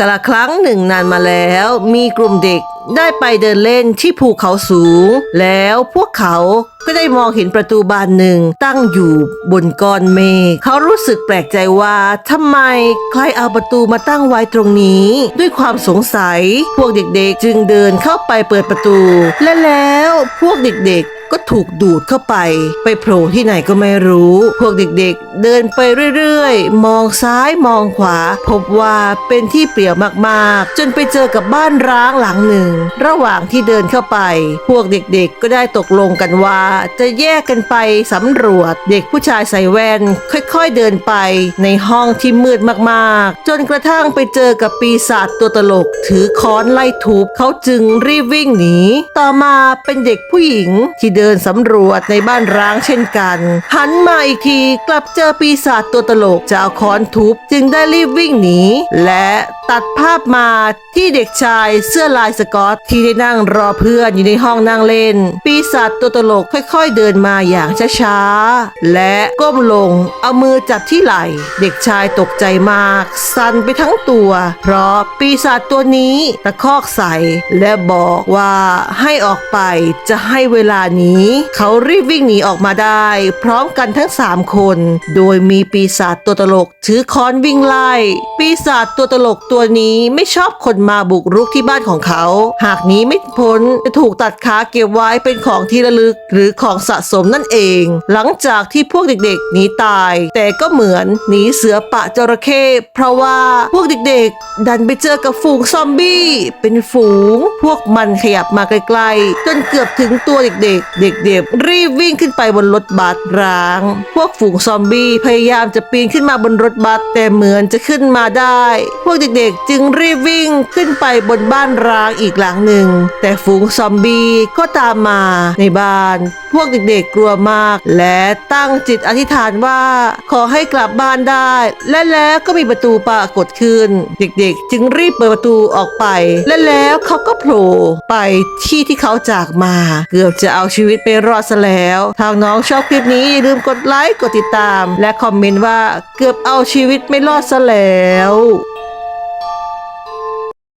กละครั้งหนึ่งนานมาแล้ว มีกลุ่มเด็กได้ไปเดินเล่นที่ภูเขาสูง แล้วพวกเขา ก็ได้มองเห็นประตูบานหนึ่งตั้งอยู่บนก้อนเมฆเขารู้สึกแปลกใจว่าทำไมใครเอาประตูมาตั้งไว้ตรงนี้ ด้วยความสงสัย พวกเด็กๆ จึงเดินเข้าไปเปิดประตู และแล้วพวกเด็กๆก็ถูกดูดเข้าไป ไปโผล่ที่ไหนก็ไม่รู้ พวกเด็กๆ เดินไปเรื่อยๆ มองซ้ายมองขวา พบว่าเป็นที่เปลี่ยวมากๆ จนไปเจอกับบ้านร้างหลังหนึ่ง ระหว่างที่เดินเข้าไป พวกเด็กๆ ก็ได้ตกลงกันว่าจะแยกกันไปสำรวจ เด็กผู้ชายใส่แว่น ค่อยๆเดินไปในห้องที่มืดมากๆ จนกระทั่งไปเจอกับปีศาจตัวตลก ถือค้อนไล่ทุบเขาจึงรีบวิ่งหนี ต่อมาเป็นเด็กผู้หญิงที่เดินสำรวจในบ้านร้างเช่นกัน หันมาอีกทีกลับเจอปีศาจตัวตลกจะเอาค้อนทุบจึงได้รีบวิ่งหนีและ ตัดภาพมาที่เด็กชายเสื้อลายสกอตที่ได้นั่งรอเพื่อนอยู่ในห้องนั่งเล่น ปีศาจตัวตลกค่อยๆเดินมาอย่างช้าๆ และก้มลงเอามือจับที่ไหล่ เด็กชายตกใจมาก สั่นไปทั้งตัว เพราะปีศาจตัวนี้ตะคอกใส่ และบอกว่าให้ออกไปจะให้เวลานี้ เขารีบวิ่งหนีออกมาได้ พร้อมกันทั้งสามคน โดยมีปีศาจตัวตลกถือค้อนวิ่งไล่ ปีศาจตัวตลกตัวนี้ไม่ชอบคนมาบุกรุกที่บ้านของเขา หากหนีไม่พ้นจะถูกตัดขาเก็บไว้เป็นของที่ระลึก หรือของสะสมนั่นเอง หลังจากที่พวกเด็กๆหนีตาย แต่ก็เหมือนหนีเสือปะจระเข้เพราะว่าพวกเด็กๆ ดันไปเจอกับฝูงซอมบี้เป็นฝูง พวกมันขยับมาใกล้ๆจนเกือบถึงตัวเด็กๆ เด็กๆ รีบวิ่งขึ้นไปบนรถบัสร้าง พวกฝูงซอมบี้พยายามจะปีนขึ้นมาบนรถบัสแต่เหมือนจะขึ้นมาได้ พวกเด็กๆจึงรีบวิ่งขึ้นไปบนบ้านร้างอีกหลังหนึ่ง แต่ฝูงซอมบี้ก็ตามมาในบ้าน พวกเด็กๆกลัวมาก และตั้งจิตอธิษฐานว่า ขอให้กลับบ้านได้ และแล้วก็มีประตูปรากฏขึ้น เด็กๆ จึงรีบเปิดประตูออกไป และแล้วเขาก็โผล่ไปที่ที่เขาจากมา เกือบจะเอาชีวิตไปรอดซะแล้วทางน้องชอบคลิปนี้อย่าลืมกดไลค์กดติดตาม และคอมเมนต์ว่าเกือบเอาชีวิตไม่รอดซะแล้ว